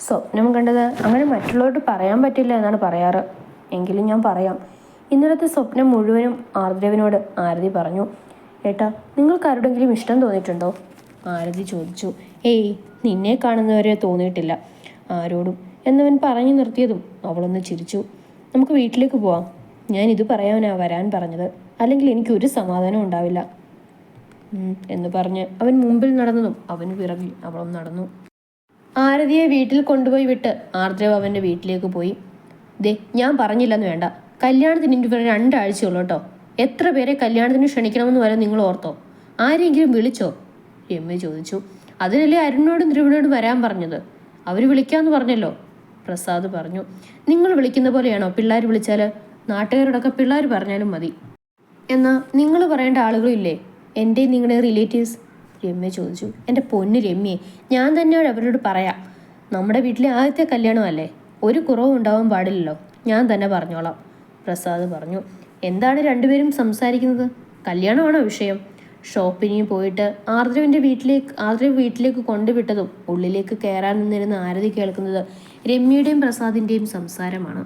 സ്വപ്നം കണ്ടത് അങ്ങനെ മറ്റുള്ളവരോട് പറയാൻ പറ്റില്ല എന്നാണ് പറയാറ്. എങ്കിലും ഞാൻ പറയാം. ഇന്നലത്തെ സ്വപ്നം മുഴുവനും ആർദ്രവിനോട് ആരതി പറഞ്ഞു. ഏട്ടാ നിങ്ങൾക്ക് ആരോടെങ്കിലും ഇഷ്ടം തോന്നിയിട്ടുണ്ടോ? ആരതി ചോദിച്ചു. ഏയ് നിന്നെ കാണുന്നവരെ തോന്നിയിട്ടില്ല. ആരോടും? എന്നവൻ പറഞ്ഞു നിർത്തിയതും അവളൊന്ന് ചിരിച്ചു. നമുക്ക് വീട്ടിലേക്ക് പോവാം. ഞാൻ ഇത് പറയാനാ വരാൻ പറഞ്ഞത്. അല്ലെങ്കിൽ എനിക്ക് ഒരു സമാധാനം ഉണ്ടാവില്ല. എന്ന് പറഞ്ഞ് അവൻ മുമ്പിൽ നടന്നതും അവന് പിറകിൽ അവളും നടന്നു. ആരതിയെ വീട്ടിൽ കൊണ്ടുപോയി വിട്ട് ആർദ്രവ് അവന്റെ വീട്ടിലേക്ക് പോയി. ദേ ഞാൻ പറഞ്ഞില്ലെന്ന് വേണ്ട. കല്യാണത്തിന് ഇനി ഇവരെ രണ്ടാഴ്ചയുള്ളൂ കേട്ടോ. എത്ര പേരെ കല്യാണത്തിന് ക്ഷണിക്കണമെന്ന് വരെ നിങ്ങൾ ഓർത്തോ. ആരെങ്കിലും വിളിച്ചോ? രമ്യ ചോദിച്ചു. അതിനല്ലേ അരുണിനോടും ധ്രുവനോടും വരാൻ പറഞ്ഞത്? അവർ വിളിക്കാമെന്ന് പറഞ്ഞല്ലോ. പ്രസാദ് പറഞ്ഞു. നിങ്ങൾ വിളിക്കുന്ന പോലെയാണോ പിള്ളേർ വിളിച്ചാൽ നാട്ടുകാരോടൊക്കെ പിള്ളേർ പറഞ്ഞാലും മതി. എന്നാൽ നിങ്ങൾ പറയേണ്ട ആളുകളില്ലേ? എന്റെ നിങ്ങളുടെ റിലേറ്റീവ്സ് രമ്യ ചോദിച്ചു. എന്റെ പൊന്ന് രമ്യേ ഞാൻ തന്നെ അവരോട് പറയാം നമ്മുടെ വീട്ടിലെ ആദ്യത്തെ കല്യാണമല്ലേ? ഒരു കുറവും ഉണ്ടാവാൻ പാടില്ലല്ലോ. ഞാൻ തന്നെ പറഞ്ഞോളാം. പ്രസാദ് പറഞ്ഞു. എന്താണ് രണ്ടുപേരും സംസാരിക്കുന്നത്? കല്യാണമാണോ വിഷയം? ഷോപ്പിങ്ങിന് പോയിട്ട് ആർദ്രവിന്റെ വീട്ടിലേക്ക് ആർദ്രവ് വീട്ടിലേക്ക് കൊണ്ടുവിട്ടതും ഉള്ളിലേക്ക് കയറാൻ നിന്നിരുന്ന ആരതി കേൾക്കുന്നത് രമ്യയുടെയും പ്രസാദിന്റെയും സംസാരമാണ്.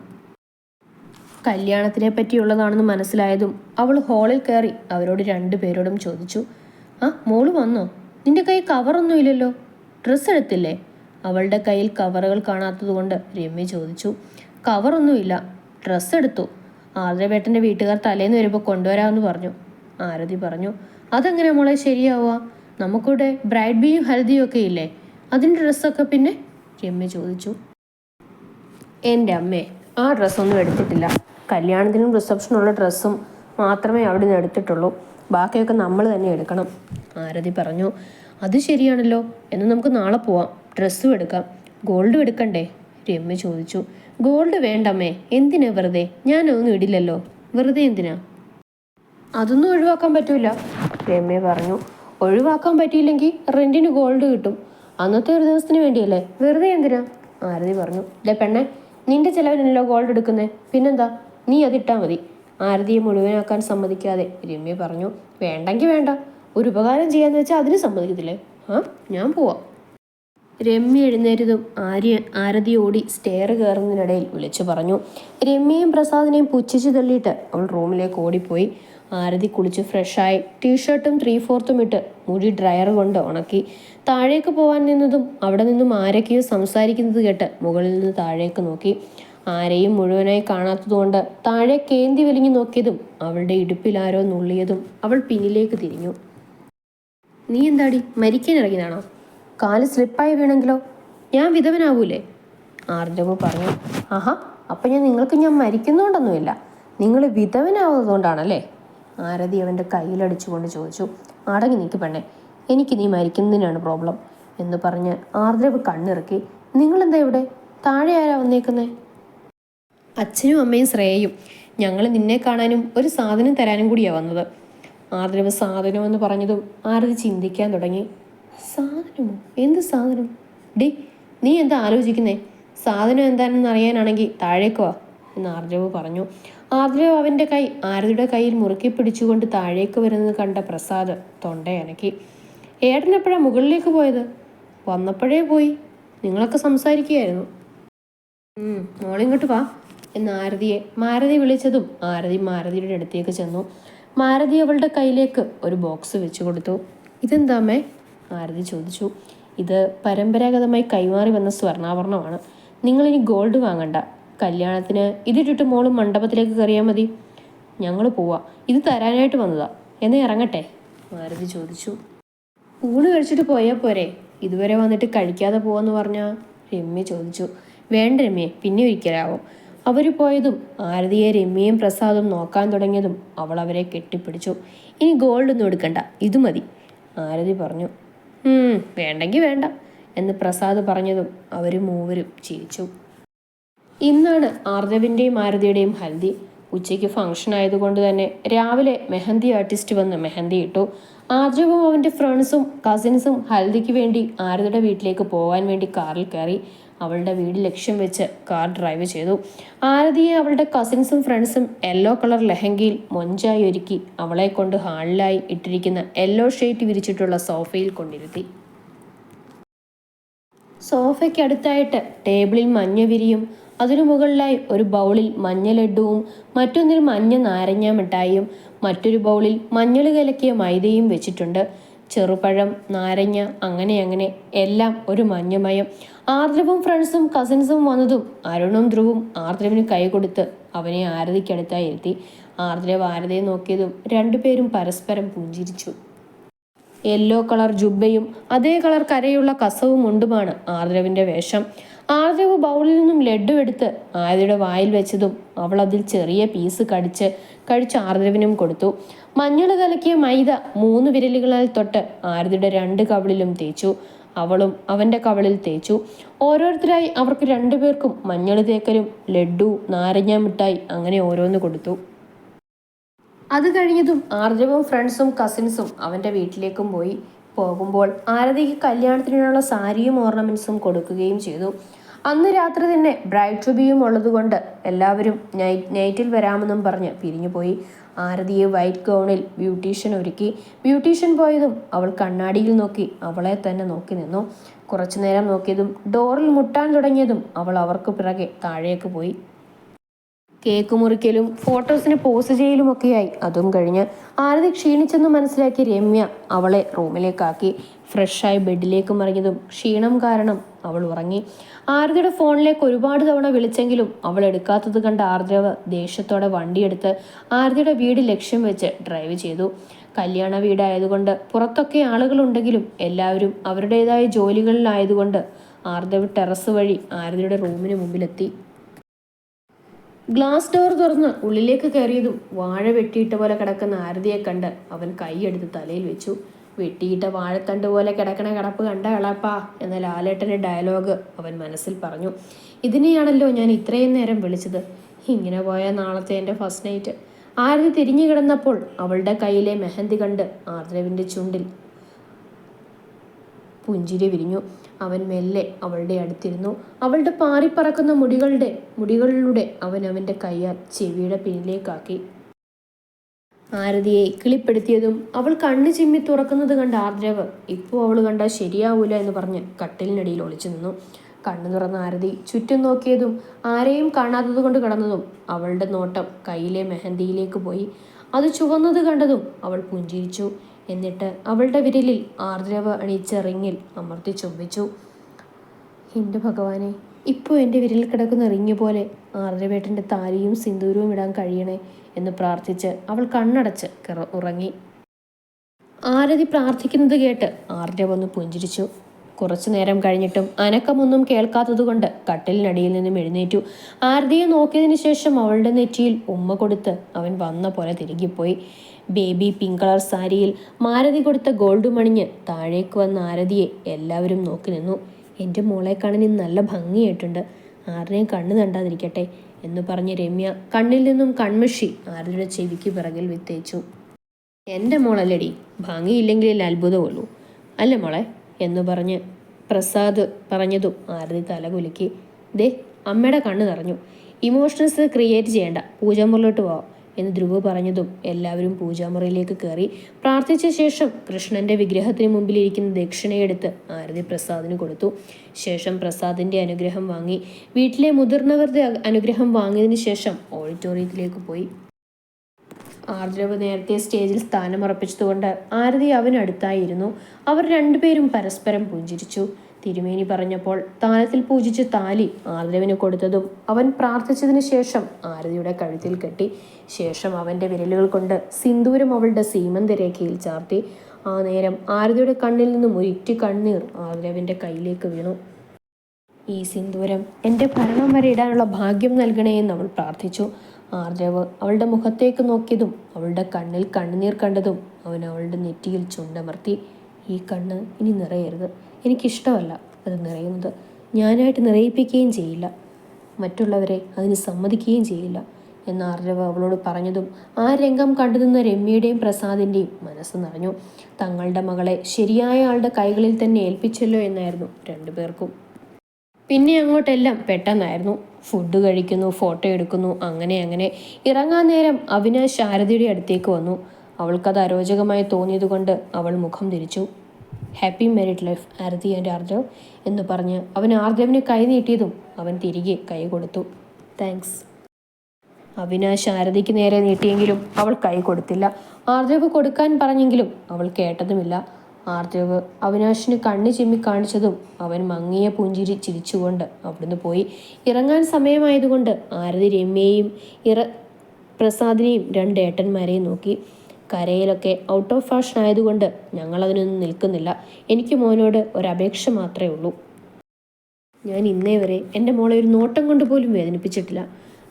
കല്യാണത്തിനെ പറ്റിയുള്ളതാണെന്ന് മനസ്സിലായതും അവൾ ഹാളിൽ കയറി അവരോട് രണ്ടുപേരോടും ചോദിച്ചു. ആ മോൾ വന്നോ? നിന്റെ കയ്യിൽ കവറൊന്നും ഇല്ലല്ലോ. ഡ്രസ്സ് എടുത്തില്ലേ? അവളുടെ കയ്യിൽ കവറുകൾ കാണാത്തതുകൊണ്ട് രമ്യ ചോദിച്ചു. കവറൊന്നുമില്ല ഡ്രസ്സ് എടുത്തു. ആർദ്രവേട്ടന്റെ വീട്ടുകാർ തലേന്ന് വരുമ്പോൾ കൊണ്ടുവരാമെന്ന് പറഞ്ഞു. ആരതി പറഞ്ഞു അതെങ്ങനെ മോളെ ശരിയാവുക? നമുക്കിവിടെ ബ്രൈഡ് ബിയും ഹൽദിയും ഒക്കെ ഇല്ലേ? അതിന്റെ ഡ്രസ്സൊക്കെ പിന്നെ? രമ്യ ചോദിച്ചു. എന്റെ അമ്മേ ആ ഡ്രസ്സൊന്നും എടുത്തിട്ടില്ല. കല്യാണത്തിനും റിസപ്ഷനുള്ള ഡ്രസ്സും മാത്രമേ അവിടെ നിന്ന് എടുത്തിട്ടുള്ളൂ. ബാക്കിയൊക്കെ നമ്മൾ തന്നെ എടുക്കണം. ആരതി പറഞ്ഞു അത് ശരിയാണല്ലോ. എന്ന് നമുക്ക് നാളെ പോവാം. ഡ്രസ്സും എടുക്കാം. ഗോൾഡും എടുക്കണ്ടേ? രമ്യ ചോദിച്ചു. ഗോൾഡ് വേണ്ടമ്മേ. എന്തിനാ വെറുതെ? ഞാനൊന്നും ഇടില്ലല്ലോ. വെറുതെ എന്തിനാ? അതൊന്നും ഒഴിവാക്കാൻ പറ്റൂല രമ്യ പറഞ്ഞു. ഒഴിവാക്കാൻ പറ്റിയില്ലെങ്കിൽ റെന്റിന് ഗോൾഡ് കിട്ടും. അന്നത്തെ ഒരു ദിവസത്തിന് വേണ്ടിയല്ലേ. വെറുതെ എന്തിനാ? ആരതി പറഞ്ഞു. ഇല്ലേ പെണ്ണെ നിന്റെ ചിലവിനല്ലോ ഗോൾഡ് എടുക്കുന്നേ? പിന്നെന്താ? നീ അതിട്ടാ മതി. ആരതിയെ മുഴുവനാക്കാൻ സമ്മതിക്കാതെ രമ്യ പറഞ്ഞു വേണ്ടെങ്കിൽ വേണ്ട. ഒരു ഉപകാരം ചെയ്യാന്ന് വെച്ചാൽ അതിന് സമ്മതിക്കത്തില്ലേ? ആ ഞാൻ പോവാം. രമ്യ എഴുന്നേറ്റതും ആര്യ ആരതി ഓടി സ്റ്റെയർ കയറുന്നതിനിടയിൽ വിളിച്ചു പറഞ്ഞു രമ്യയും പ്രസാദിനെയും പുച്ഛിച്ചു തള്ളിയിട്ട് അവൾ റൂമിലേക്ക് ഓടിപ്പോയി. ആരതി കുളിച്ച് ഫ്രഷായി ടീഷർട്ടും ത്രീ ഫോർത്തും ഇട്ട് മുടി ഡ്രയർ കൊണ്ട് ഉണക്കി. താഴേക്ക് പോകാൻ നിന്നതും അവിടെ നിന്നും ആരൊക്കെയോ സംസാരിക്കുന്നത് കേട്ട് മുകളിൽ നിന്ന് താഴേക്ക് നോക്കി. ആരെയും മുഴുവനായി കാണാത്തതുകൊണ്ട് താഴെ കേന്തി വലിഞ്ഞു നോക്കിയതും അവളുടെ ഇടുപ്പിൽ ആരോ നുള്ളിയതും അവൾ പിന്നിലേക്ക് തിരിഞ്ഞു. നീ എന്താടി? മരിക്കാൻ ഇറങ്ങിയതാണോ? കാൽ സ്ലിപ്പായി വീണെങ്കിലോ? ഞാൻ വിധവനാവൂലേ? ആർജവ് പറഞ്ഞു. ആഹാ അപ്പം ഞാൻ നിങ്ങൾക്ക് ഞാൻ മരിക്കുന്നതുകൊണ്ടൊന്നുമില്ല നിങ്ങൾ വിധവനാവുന്നതുകൊണ്ടാണല്ലേ? ആരതി അവന്റെ കയ്യിലടിച്ചുകൊണ്ട് ചോദിച്ചു. അടങ്ങി നിൽക്ക് പെണ്ണേ. എനിക്ക് നീ മരിക്കുന്നതിനാണ് പ്രോബ്ലം എന്ന് പറഞ്ഞ് ആർദ്രവ് കണ്ണിറക്കി. നിങ്ങളെന്താ ഇവിടെ? താഴെ ആരാ വന്നേക്കുന്നേ? അച്ഛനും അമ്മയും ശ്രേയയും. ഞങ്ങൾ നിന്നെ കാണാനും ഒരു സാധനം തരാനും കൂടിയാണ് വന്നത്. ആർദ്രവ് സാധനം എന്ന് പറഞ്ഞതും ആർദ്ര ചിന്തിക്കാൻ തുടങ്ങി. സാധനമോ? എന്ത് സാധനം? ഡി നീ എന്താ ആലോചിക്കുന്നേ? സാധനം എന്താണെന്ന് അറിയാനാണെങ്കിൽ താഴേക്ക് വാ എന്ന് ആർദ്രവ് പറഞ്ഞു. ആർദ്രവ് അവന്റെ കൈ ആരതിയുടെ കയ്യിൽ മുറുക്കി പിടിച്ചുകൊണ്ട് താഴേക്ക് വരുന്നത് കണ്ട പ്രസാദ് തൊണ്ടയനക്കി ഏട്ടനെപ്പോഴാണ് മുകളിലേക്ക് പോയത്? വന്നപ്പോഴേ പോയി. നിങ്ങളൊക്കെ സംസാരിക്കുകയായിരുന്നു. മോളിങ്ങോട്ട് വാ. എന്ന് ആരതിയെ മാരതി വിളിച്ചതും ആരതി മാരതിയുടെ അടുത്തേക്ക് ചെന്നു. മാരതി അവളുടെ കയ്യിലേക്ക് ഒരു ബോക്സ് വെച്ചു കൊടുത്തു. ഇതെന്താമേ ആരതി ചോദിച്ചു. ഇത് പരമ്പരാഗതമായി കൈമാറി വന്ന സ്വർണാഭരണമാണ്. നിങ്ങളിനി ഗോൾഡ് വാങ്ങണ്ട. കല്യാണത്തിന് ഇതിട്ടിട്ട് മോളും മണ്ഡപത്തിലേക്ക് കയറിയാൽ മതി. ഞങ്ങൾ പോവാ. ഇത് തരാനായിട്ട് വന്നതാ. എന്നെ ഇറങ്ങട്ടെ? മാരതി ചോദിച്ചു. ഊണ് കഴിച്ചിട്ട് പോയാൽ പോരെ. ഇതുവരെ വന്നിട്ട് കഴിക്കാതെ പോവാന്ന് പറഞ്ഞാൽ രമ്യ ചോദിച്ചു. വേണ്ട രമ്യ. പിന്നെ ഒരിക്കലാവും. അവർ പോയതും ആരതിയെ രമ്യയും പ്രസാദും നോക്കാൻ തുടങ്ങിയതും അവൾ അവരെ കെട്ടിപ്പിടിച്ചു. ഇനി ഗോൾഡ് ഒന്നും എടുക്കണ്ട. ഇത് മതി. ആരതി പറഞ്ഞു "ഉം, വേണ്ടെങ്കിൽ വേണ്ട എന്ന് പ്രസാദ് പറഞ്ഞതും അവർ മൂവരും ചിരിച്ചു. ഇന്നാണ് ആർദവിന്റെയും ആരതിയുടെയും ഹൽദി. ഉച്ചയ്ക്ക് ഫംഗ്ഷൻ ആയതുകൊണ്ട് തന്നെ രാവിലെ മെഹന്തി ആർട്ടിസ്റ്റ് വന്ന് മെഹന്തി ഇട്ടു. ആർജവും അവന്റെ ഫ്രണ്ട്സും കസിൻസും ഹൽദിക്ക് വേണ്ടി ആരതിയുടെ വീട്ടിലേക്ക് പോകാൻ വേണ്ടി കാറിൽ കയറി. അവളുടെ വീട് ലക്ഷ്യം വെച്ച് കാർ ഡ്രൈവ് ചെയ്തു. ആരതിയെ അവളുടെ കസിൻസും ഫ്രണ്ട്സും യെല്ലോ കളർ ലെഹങ്കയിൽ മൊഞ്ചായി ഒരുക്കി അവളെ കൊണ്ട് ഹാളിലായി ഇട്ടിരിക്കുന്ന യെല്ലോ ഷെയ്റ്റ് വിരിച്ചിട്ടുള്ള സോഫയിൽ കൊണ്ടിരുത്തി. സോഫയ്ക്ക് അടുത്തായിട്ട് ടേബിളിൽ മഞ്ഞ വിരിയും അതിനു മുകളിലായി ഒരു ബൗളിൽ മഞ്ഞ ലഡുവും മറ്റൊന്നിൽ മഞ്ഞ നാരങ്ങ മിഠായിയും മറ്റൊരു ബൗളിൽ മഞ്ഞൾ കലക്കിയ മൈദയും വെച്ചിട്ടുണ്ട്. ചെറുപഴം നാരങ്ങ അങ്ങനെ അങ്ങനെ. എല്ലാം ഒരു മഞ്ഞമയം. ആർദ്രവും ഫ്രണ്ട്സും കസിൻസും വന്നതും അരുണും ധ്രുവും ആർദ്രവിന് കൈ കൊടുത്ത് അവനെ ആരതിക്കടുത്തായി ഇരുത്തി. ആർദ്രവ് ആരതയെ നോക്കിയതും രണ്ടുപേരും പരസ്പരം പുഞ്ചിരിച്ചു. യെല്ലോ കളർ ജുബയും അതേ കളർ കരയുള്ള കസവും മുണ്ടുമാണ് ആർദ്രവിന്റെ വേഷം. ആർദ്രവ് ബൗളിൽ നിന്നും ലഡു എടുത്ത് ആരതിയുടെ വായിൽ വെച്ചതും അവൾ അതിൽ ചെറിയ പീസ് കടിച്ച് കഴിച്ച് ആർദ്രവിനും കൊടുത്തു. മഞ്ഞൾ കലക്കിയ മൈദ മൂന്ന് വിരലുകളാൽ തൊട്ട് ആരതിയുടെ രണ്ട് കവിളിലും തേച്ചു. അവളും അവന്റെ കവളിൽ തേച്ചു. ഓരോരുത്തരായി അവർക്ക് രണ്ടുപേർക്കും മഞ്ഞൾ തേക്കലും ലഡു നാരങ്ങ മിഠായി അങ്ങനെ ഓരോന്ന് കൊടുത്തു. അത് കഴിഞ്ഞതും ആർജവും ഫ്രണ്ട്സും കസിൻസും അവന്റെ വീട്ടിലേക്കും പോയി. പോകുമ്പോൾ ആരതിക്ക് കല്യാണത്തിനുള്ള സാരിയും ഓർണമെന്റ്സും കൊടുക്കുകയും ചെയ്തു. അന്ന് രാത്രി തന്നെ ബ്രൈഡ് ഷുബിയും ഉള്ളതുകൊണ്ട് എല്ലാവരും നൈറ്റ് നൈറ്റിൽ വരാമെന്നും പറഞ്ഞ് പിരിഞ്ഞുപോയി. ആരതിയെ വൈറ്റ് ഗൗണിൽ ബ്യൂട്ടീഷ്യൻ ഒരുക്കി. ബ്യൂട്ടീഷ്യൻ പോയതും അവൾ കണ്ണാടിയിൽ നോക്കി. അവളെ തന്നെ നോക്കി നിന്നു. കുറച്ചുനേരം നോക്കിയതും ഡോറിൽ മുട്ടാൻ തുടങ്ങിയതും അവൾ അവർക്ക് പിറകെ താഴേക്ക് പോയി. കേക്ക് മുറിക്കലും ഫോട്ടോസിന് പോസ്റ്റ് ചെയ്യലുമൊക്കെയായി. അതും കഴിഞ്ഞ് ആരതി ക്ഷീണിച്ചെന്ന് മനസ്സിലാക്കി രമ്യ അവളെ റൂമിലേക്കാക്കി. ഫ്രഷായി ബെഡിലേക്ക് മറിഞ്ഞതും ക്ഷീണം കാരണം അവൾ ഉറങ്ങി. ആരതിയുടെ ഫോണിലേക്ക് ഒരുപാട് തവണ വിളിച്ചെങ്കിലും അവൾ എടുക്കാത്തത് കണ്ട ആർദ്രവ് ദേഷ്യത്തോടെ വണ്ടിയെടുത്ത് ആരതിയുടെ വീട് ലക്ഷ്യം വെച്ച് ഡ്രൈവ് ചെയ്തു. കല്യാണ വീടായതുകൊണ്ട് പുറത്തൊക്കെ ആളുകളുണ്ടെങ്കിലും എല്ലാവരും അവരുടേതായ ജോലികളിലായതുകൊണ്ട് ആർദ്രവ് ടെറസ് വഴി ആരതിയുടെ റൂമിന് മുമ്പിലെത്തി. ഗ്ലാസ് ഡോർ തുറന്ന് ഉള്ളിലേക്ക് കയറിയതും വാഴ വെട്ടിയിട്ട പോലെ കിടക്കുന്ന ആരതിയെ കണ്ട് അവൻ കൈയെടുത്ത് തലയിൽ വെച്ചു. വെട്ടിയിട്ട വാഴത്തണ്ട് പോലെ കിടക്കണ കിടപ്പ് കണ്ട കളപ്പാ എന്ന ലാലേട്ടന്റെ ഡയലോഗ് അവൻ മനസ്സിൽ പറഞ്ഞു. ഇതിനെയാണല്ലോ ഞാൻ ഇത്രയും നേരം വിളിച്ചത്. ഇങ്ങനെ പോയ നാളത്തെ എന്റെ ഫസ്റ്റ് നൈറ്റ്. ആരതി തിരിഞ്ഞു കിടന്നപ്പോൾ അവളുടെ കയ്യിലെ മെഹന്തി കണ്ട് ആർദ്രവിന്റെ ചുണ്ടിൽ പുഞ്ചിരി വിരിഞ്ഞു. അവൻ മെല്ലെ അവളുടെ അടുത്തിരുന്നു. അവളുടെ പാറിപ്പറക്കുന്ന മുടികളുടെ മുടികളിലൂടെ അവൻ അവന്റെ കൈയാൽ ചെവിയുടെ പിന്നിലേക്കാക്കി. ആരതിയെ കിളിപ്പെടുത്തിയതും അവൾ കണ്ണു ചിമ്മി തുറക്കുന്നത് കണ്ട ആർദ്രവ് ഇപ്പോൾ അവൾ കണ്ടാൽ ശരിയാവൂല എന്ന് പറഞ്ഞ് കട്ടിലിനടിയിൽ ഒളിച്ചു നിന്നു. കണ്ണു തുറന്ന ആരതി ചുറ്റും നോക്കിയതും ആരെയും കാണാത്തത് കൊണ്ട് കടന്നതും അവളുടെ നോട്ടം കയ്യിലെ മെഹന്തിയിലേക്ക് പോയി. അത് ചുവന്നത് കണ്ടതും അവൾ പുഞ്ചിരിച്ചു. എന്നിട്ട് അവളുടെ വിരലിൽ ആർദ്രവ അണിയിച്ച റിങ്ങിൽ അമർത്തി ചുംബിച്ചു. എന്റെ ഭഗവാനെ ഇപ്പോൾ എന്റെ വിരലിൽ കിടക്കുന്ന റിങ് പോലെ ആർദ്രവേട്ടന്റെ താലിയും സിന്ദൂരവും ഇടാൻ കഴിയണേ എന്ന് പ്രാർത്ഥിച്ച് അവൾ കണ്ണടച്ച് ഉറങ്ങി. ആരതി പ്രാർത്ഥിക്കുന്നത് കേട്ട് ആർദ്രവ ഒന്ന് പുഞ്ചിരിച്ചു. കുറച്ചു നേരം കഴിഞ്ഞിട്ടും അനക്കമൊന്നും കേൾക്കാത്തതുകൊണ്ട് കട്ടിലിനടിയിൽ നിന്നും എഴുന്നേറ്റു. ആരതിയെ നോക്കിയതിനു ശേഷം അവളുടെ നെറ്റിയിൽ ഉമ്മ കൊടുത്ത് അവൻ വന്ന പോലെ തിരികിപ്പോയി. ബേബി പിങ്ക് കളർ സാരിയിൽ മാരതി കൊടുത്ത ഗോൾഡ് മണിഞ്ഞ് താഴേക്ക് വന്ന ആരതിയെ എല്ലാവരും നോക്കി നിന്നു. എന്റെ മോളെ കാണാൻ ഇന്ന് നല്ല ഭംഗിയായിട്ടുണ്ട്. ആരുടെയും കണ്ണ് തണ്ടാതിരിക്കട്ടെ എന്ന് പറഞ്ഞ് രമ്യ കണ്ണിൽ നിന്നും കൺമഷി ആരതിയുടെ ചെവിക്ക് പിറകിൽ വിത്തേച്ചു. എന്റെ മോളല്ലടി ഭംഗിയില്ലെങ്കിലേ അത്ഭുതമുള്ളൂ. അല്ല മോളെ എന്ന് പറഞ്ഞ് പ്രസാദ് പറഞ്ഞതും ആരതി തല കുലുക്കി. ദേ അമ്മയുടെ കണ്ണ് നിറഞ്ഞു. ഇമോഷൻസ് ക്രിയേറ്റ് ചെയ്യേണ്ട. പൂജാമുറിലോട്ട് പോവാം. എന്ന് ധ്രുവ് പറഞ്ഞതും എല്ലാവരും പൂജാമുറിയിലേക്ക് കയറി പ്രാർത്ഥിച്ച ശേഷം കൃഷ്ണന്റെ വിഗ്രഹത്തിന് മുമ്പിലിരിക്കുന്ന ദക്ഷിണയെടുത്ത് ആരതി പ്രസാദിന് കൊടുത്തു. ശേഷം പ്രസാദിന്റെ അനുഗ്രഹം വാങ്ങി വീട്ടിലെ മുതിർന്നവരുടെ അനുഗ്രഹം വാങ്ങിയതിന് ശേഷം ഓഡിറ്റോറിയത്തിലേക്ക് പോയി. ആർദ്രവ് നേരത്തെ സ്റ്റേജിൽ സ്ഥാനമുറപ്പിച്ചതുകൊണ്ട് ആരതി അവനടുത്തായിരുന്നു. അവർ രണ്ടുപേരും പരസ്പരം പുഞ്ചിരിച്ചു. തിരുമേനി പറഞ്ഞപ്പോൾ താലത്തിൽ പൂജിച്ച് താലി ആർദ്രവിന് കൊടുത്തതും അവൻ പ്രാർത്ഥിച്ചതിന് ശേഷം ആരതിയുടെ കഴുത്തിൽ കെട്ടി ശേഷം അവന്റെ വിരലുകൾ കൊണ്ട് സിന്ദൂരം അവളുടെ സീമന്തരേഖയിൽ ചാർത്തി ആ നേരം ആരതിയുടെ കണ്ണിൽ നിന്നും ഒരിറ്റി കണ്ണീർ ആർദ്രവിന്റെ കയ്യിലേക്ക് വീണു. ഈ സിന്ദൂരം എന്റെ ഭരണം വരെ ഇടാനുള്ള ഭാഗ്യം നൽകണേ എന്ന് അവൾ പ്രാർത്ഥിച്ചു. ആർജവ് അവളുടെ മുഖത്തേക്ക് നോക്കിയതും അവളുടെ കണ്ണിൽ കണ്ണുനീർ കണ്ടതും അവൻ അവളുടെ നെറ്റിയിൽ ചുണ്ടമർത്തി ഈ കണ്ണ് ഇനി നിറയരുത്. എനിക്കിഷ്ടമല്ല അത് നിറയുന്നത്. ഞാനായിട്ട് നിറയിപ്പിക്കുകയും ചെയ്യില്ല. മറ്റുള്ളവരെ അതിന് സമ്മതിക്കുകയും ചെയ്യില്ല എന്ന ആർജവ് അവളോട് പറഞ്ഞതും ആ രംഗം കണ്ടുനിന്ന രമ്യയുടെയും പ്രസാദിന്റെയും മനസ്സ് നിറഞ്ഞു. തങ്ങളുടെ മകളെ ശരിയായ ആളുടെ കൈകളിൽ തന്നെ ഏൽപ്പിച്ചല്ലോ എന്നായിരുന്നു രണ്ടുപേർക്കും. പിന്നെ അങ്ങോട്ടെല്ലാം പെട്ടെന്നായിരുന്നു. ഫുഡ് കഴിക്കുന്നു ഫോട്ടോ എടുക്കുന്നു അങ്ങനെ അങ്ങനെ. ഇറങ്ങാൻ നേരം അവിനാശ് ശാരദയുടെ അടുത്തേക്ക് വന്നു. അവൾക്കത് അരോചകമായി തോന്നിയതുകൊണ്ട് അവൾ മുഖം തിരിച്ചു. Happy married life Aarathi and Aarjav എന്ന് പറഞ്ഞ് അവൻ ആർജവിന് കൈ നീട്ടിയതും അവൻ തിരികെ കൈ കൊടുത്തു. താങ്ക്സ് അവിനാശ് ആരതിക്ക് നേരെ നീട്ടിയെങ്കിലും അവൾ കൈ കൊടുത്തില്ല. ആർജവ് കൊടുക്കാൻ പറഞ്ഞെങ്കിലും അവൾ കേട്ടതുമില്ല. ആർജവ് അവിനാശിന് കണ്ണു ചിമ്മി കാണിച്ചതും അവൻ മങ്ങിയ പുഞ്ചിരി ചിരിച്ചുകൊണ്ട് അവിടുന്ന് പോയി. ഇറങ്ങാൻ സമയമായതുകൊണ്ട് ആരതി രമ്യയെയും ഇറ പ്രസാദിനെയും രണ്ട് ഏട്ടന്മാരെയും നോക്കി. കരയിലൊക്കെ ഔട്ട് ഓഫ് ഫാഷൻ ആയതുകൊണ്ട് ഞങ്ങൾ അതിനൊന്നും നിൽക്കുന്നില്ല. എനിക്ക് മോനോട് ഒരപേക്ഷ മാത്രമേ ഉള്ളൂ. ഞാൻ ഇന്നേ വരെ എന്റെ മോളെ ഒരു നോട്ടം കൊണ്ട് പോലും വേദനിപ്പിച്ചിട്ടില്ല.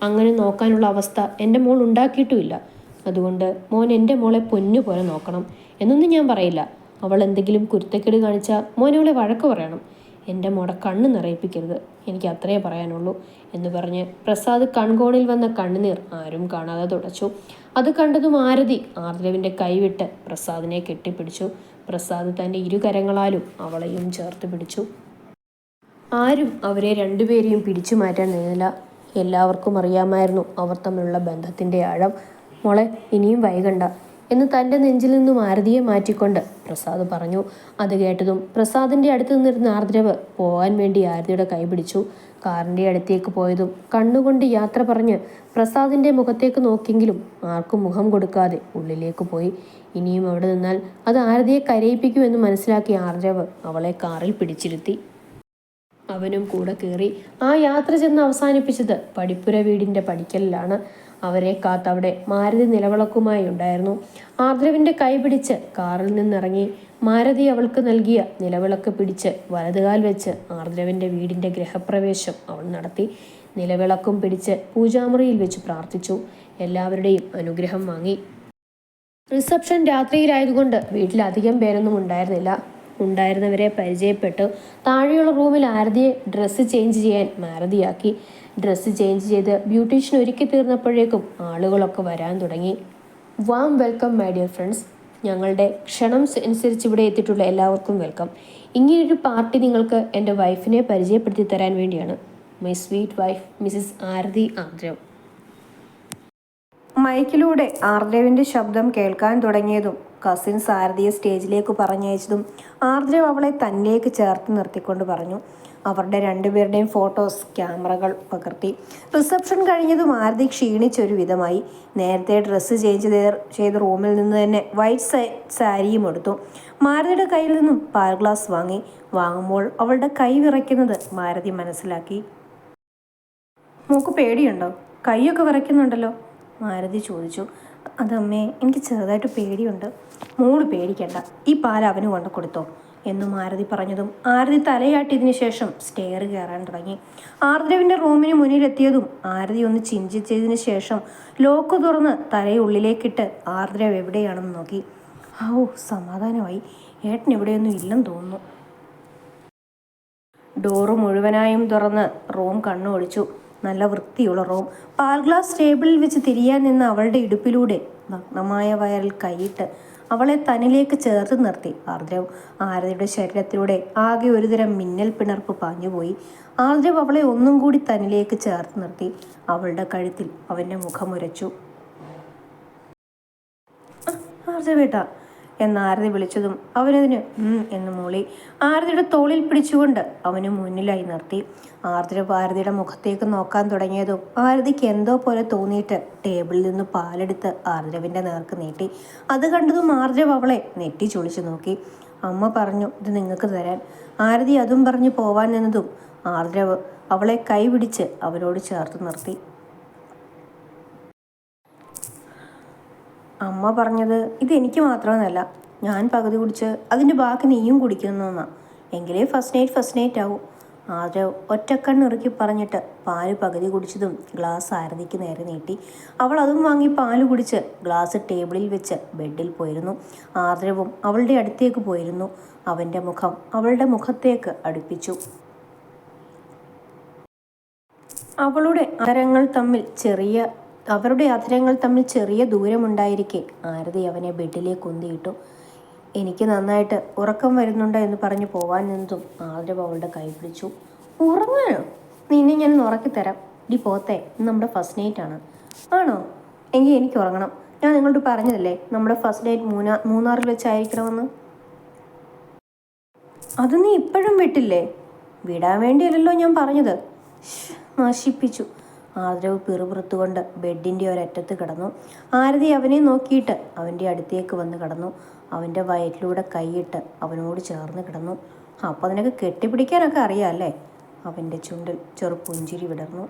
അങ്ങനെ നോക്കാനുള്ള അവസ്ഥ എന്റെ മോൾ ഉണ്ടാക്കിയിട്ടുമില്ല. അതുകൊണ്ട് മോൻ എന്റെ മോളെ പൊന്നു പോലെ നോക്കണം എന്നൊന്നും ഞാൻ പറയില്ല. അവൾ എന്തെങ്കിലും കുരുത്തക്കേട് കാണിച്ചാൽ മോനവളെ വഴക്ക് പറയണം. എന്റെ മോടെ കണ്ണ് നിറയിപ്പിക്കരുത്. എനിക്ക് അത്രയേ പറയാനുള്ളൂ എന്ന് പറഞ്ഞ് പ്രസാദ് കൺകോണിൽ വന്ന കണ്ണുനീർ ആരും കാണാതെ തുടച്ചു. അത് കണ്ടതും ആരതി ആർദ്രവിന്റെ കൈവിട്ട് പ്രസാദിനെ കെട്ടിപ്പിടിച്ചു. പ്രസാദ് തന്റെ ഇരുകരങ്ങളാലും അവളെയും ചേർത്ത് പിടിച്ചു. ആരും അവരെ രണ്ടുപേരെയും പിടിച്ചു മാറ്റാൻ നിന്നില്ല. എല്ലാവർക്കും അറിയാമായിരുന്നു അവർ തമ്മിലുള്ള ബന്ധത്തിന്റെ ആഴം. മോളെ ഇനിയും വൈകണ്ട. എന്ന് തന്റെ നെഞ്ചിൽ നിന്നും ആരതിയെ മാറ്റിക്കൊണ്ട് പ്രസാദ് പറഞ്ഞു. അത് കേട്ടതും പ്രസാദിന്റെ അടുത്ത് നിന്നിരുന്ന ആർദ്രവ് പോകാൻ വേണ്ടി ആരതിയുടെ കൈ പിടിച്ചു. കാറിന്റെ അടുത്തേക്ക് പോയതും കണ്ണുകൊണ്ട് യാത്ര പറഞ്ഞ് പ്രസാദിന്റെ മുഖത്തേക്ക് നോക്കിയെങ്കിലും ആർക്കും മുഖം കൊടുക്കാതെ ഉള്ളിലേക്ക് പോയി. ഇനിയും അവിടെ നിന്നാൽ അത് ആരതിയെ കരയിപ്പിക്കുമെന്ന് മനസ്സിലാക്കി ആർദ്രവ് അവളെ കാറിൽ പിടിച്ചിരുത്തി. അവനും കൂടെ കയറി ആ യാത്ര ചെന്ന് അവസാനിപ്പിച്ചത് പടിപ്പുര വീടിന്റെ പടിക്കലിലാണ്. അവരെ കാത്തവിടെ മാരുതി നിലവിളക്കുമായി ഉണ്ടായിരുന്നു. ആർദ്രവിന്റെ കൈ പിടിച്ച് കാറിൽ നിന്നിറങ്ങി മാരുതി അവൾക്ക് നൽകിയ നിലവിളക്ക് പിടിച്ച് വലതുകാൽ വെച്ച് ആർദ്രവിന്റെ വീടിന്റെ ഗൃഹപ്രവേശം അവൾ നടത്തി. നിലവിളക്കും പിടിച്ച് പൂജാമുറിയിൽ വെച്ച് പ്രാർത്ഥിച്ചു. എല്ലാവരുടെയും അനുഗ്രഹം വാങ്ങി. റിസപ്ഷൻ രാത്രിയിലായതുകൊണ്ട് വീട്ടിലധികം പേരൊന്നും ഉണ്ടായിരുന്നില്ല. ഉണ്ടായിരുന്നവരെ പരിചയപ്പെട്ടു താഴെയുള്ള റൂമിൽ ആരതിയെ ഡ്രസ്സ് ചേഞ്ച് ചെയ്യാൻ മാരതിയാക്കി. ഡ്രസ്സ് ചേഞ്ച് ചെയ്ത് ബ്യൂട്ടീഷ്യൻ ഒരുക്കി തീർന്നപ്പോഴേക്കും ആളുകളൊക്കെ വരാൻ തുടങ്ങി. Warm welcome my dear friends ഞങ്ങളുടെ ക്ഷണം അനുസരിച്ച് ഇവിടെ എത്തിയിട്ടുള്ള എല്ലാവർക്കും വെൽക്കം ഇങ്ങനെയൊരു പാർട്ടി നിങ്ങൾക്ക് എന്റെ വൈഫിനെ പരിചയപ്പെടുത്തി തരാൻ വേണ്ടിയാണ്. My sweet wife Mrs Aarathi Aadrav മൈക്കിലൂടെ ആർദ്രവിന്റെ ശബ്ദം കേൾക്കാൻ തുടങ്ങിയതും കസിൻ ആരതിയെ സ്റ്റേജിലേക്ക് പറഞ്ഞയച്ചതും ആർദ്രവ് അവളെ തന്നിലേക്ക് ചേർത്ത് നിർത്തിക്കൊണ്ട് പറഞ്ഞു. അവരുടെ രണ്ടുപേരുടെയും ഫോട്ടോസ് ക്യാമറകൾ പകർത്തി. റിസപ്ഷൻ കഴിഞ്ഞതും ആരതി ക്ഷീണിച്ചൊരു വിധമായി. നേരത്തെ ഡ്രസ്സ് ചേഞ്ച് ചെയ്ത റൂമിൽ നിന്ന് തന്നെ വൈറ്റ് സാരിയും എടുത്തു. മാരുതിയുടെ കയ്യിൽ നിന്നും പാൽ ഗ്ലാസ് വാങ്ങി. വാങ്ങുമ്പോൾ അവളുടെ കൈ വിറയ്ക്കുന്നത് മാരുതി മനസ്സിലാക്കി. മോക്ക് പേടിയുണ്ടോ? കൈയൊക്കെ വിറയ്ക്കുന്നുണ്ടല്ലോ? മാരുതി ചോദിച്ചു. അതമ്മേ എനിക്ക് ചെറുതായിട്ട് പേടിയുണ്ട്. മോൾ പേടിക്കണ്ട. ഈ പാൽ അവന് കൊണ്ട് കൊടുത്തോ. എന്ന് ആരതി പറഞ്ഞതും ആരതി തലയാട്ടിയതിനു ശേഷം സ്റ്റെയർ കയറാൻ തുടങ്ങി. ആർദ്രവിന്റെ റൂമിന് മുന്നിലെത്തിയതും ആരതി ഒന്ന് ചിന്തിച്ചതിന് ശേഷം ലോക്ക് തുറന്ന് തലയുള്ളിലേക്കിട്ട് ആർദ്രവ് എവിടെയാണെന്ന് നോക്കി. ഓ സമാധാനമായി. ഏട്ടൻ എവിടെയൊന്നും ഇല്ലെന്ന് തോന്നുന്നു. ഡോറ് മുഴുവനായും തുറന്ന് റൂം കണ്ണു ഒളിച്ചു. നല്ല വൃത്തിയുള്ള റൂം പാൽ ഗ്ലാസ് ടേബിളിൽ വെച്ച് തിരിയാൻ നിന്ന് അവളുടെ ഇടുപ്പിലൂടെ നഗ്നമായ വയറിൽ കൈയിട്ട് അവളെ തന്നിലേക്ക് ചേർത്ത് നിർത്തി. ആർദ്രവ് ആരതിയുടെ ശരീരത്തിലൂടെ ആകെ ഒരുതരം മിന്നൽ പിണർപ്പ് പാഞ്ഞുപോയി ആർദ്രവ് അവളെ ഒന്നും കൂടി തന്നിലേക്ക് ചേർത്ത് നിർത്തി. അവളുടെ കഴുത്തിൽ അവന്റെ മുഖമുരച്ചു ആർദ്രവേട്ട എന്ന് ആരതി വിളിച്ചതും അവനതിന് എന്ന് മൂളി. ആരതിയുടെ തോളിൽ പിടിച്ചുകൊണ്ട് അവന് മുന്നിലായി നിർത്തി. ആർദ്ര ഭാരതിയുടെ മുഖത്തേക്ക് നോക്കാൻ തുടങ്ങിയതും ഭാരതിക്ക് എന്തോ പോലെ തോന്നിയിട്ട് ടേബിളിൽ നിന്ന് പാലെടുത്ത് ആർദ്രവിന്റെ നേർക്ക് നീട്ടി. അത് കണ്ടതും ആർദ്രവ് അവളെ നെറ്റി ചൊളിച്ചു നോക്കി. അമ്മ പറഞ്ഞു ഇത് നിങ്ങൾക്ക് തരാൻ. ആരതി അതും പറഞ്ഞു പോവാൻ നിന്നതും ആർദ്രവ് അവളെ കൈപിടിച്ച് അവരോട് ചേർത്ത് നിർത്തി. അമ്മ പറഞ്ഞത് ഇത് എനിക്ക് മാത്രമെന്നല്ല ഞാൻ പകുതി കുടിച്ച് അതിന്റെ ബാക്കി നീയും കുടിക്കുന്നു എന്നാ. എങ്കിലേ ഫസ്റ്റ് നൈറ്റ് ഫസ്റ്റ് നൈറ്റ് ആവും. ആദ്യം ഒറ്റക്കണ്ണിറുക്കി പറഞ്ഞിട്ട് പാൽ പകുതി കുടിച്ചതും ഗ്ലാസ് ആരതിക്ക് നേരെ നീട്ടി. അവൾ അതും വാങ്ങി പാൽ കുടിച്ച് ഗ്ലാസ് ടേബിളിൽ വെച്ച് ബെഡിൽ പോയിരുന്നു. ആർദ്രവും അവളുടെ അടുത്തേക്ക് പോയിരുന്നു. അവന്റെ മുഖം അവളുടെ മുഖത്തേക്ക് അടുപ്പിച്ചു. അവളുടെ അരങ്ങൾ തമ്മിൽ ചെറിയ അവരുടെ അധരങ്ങൾ തമ്മിൽ ചെറിയ ദൂരമുണ്ടായിരിക്കെ ആരതി അവനെ ബെഡിലേക്ക് ഉന്തിയിട്ടു എനിക്ക് നന്നായിട്ട് ഉറക്കം വരുന്നുണ്ട് എന്ന് പറഞ്ഞ് പോവാൻ നിന്നതും ആദരവ് അവളുടെ കൈ പിടിച്ചു. ഉറങ്ങാനോ? നിന്നെ ഞാൻ ഉറക്കി തരാം. ഡി പോത്തെ നമ്മുടെ ഫസ്റ്റ് നൈറ്റ് ആണ്. ആണോ? എങ്കിൽ എനിക്ക് ഉറങ്ങണം. ഞാൻ നിങ്ങളോട് പറഞ്ഞതല്ലേ നമ്മുടെ ഫസ്റ്റ് നൈറ്റ് മൂന്നാ മൂന്നാറിൽ വെച്ചായിരിക്കണമെന്ന്? അത് നീ ഇപ്പോഴും വിട്ടില്ലേ? വിടാൻ വേണ്ടിയല്ലല്ലോ ഞാൻ പറഞ്ഞത്. നശിപ്പിച്ചു. ആദരവ് പിറുപിറുത്തുകൊണ്ട് ബെഡിന്റെ ഒരറ്റത്ത് കിടന്നു. ആരതി അവനെ നോക്കിയിട്ട് അവന്റെ അടുത്തേക്ക് വന്ന് കിടന്നു. അവന്റെ വയറ്റിലൂടെ കൈയിട്ട് അവനോട് ചേർന്ന് കിടന്നു. അപ്പോൾ നിനക്ക് കെട്ടിപ്പിടിക്കാനൊക്കെ അറിയാമല്ലേ അവന്റെ ചുണ്ടിൽ ചെറു പുഞ്ചിരി വിടർന്നു.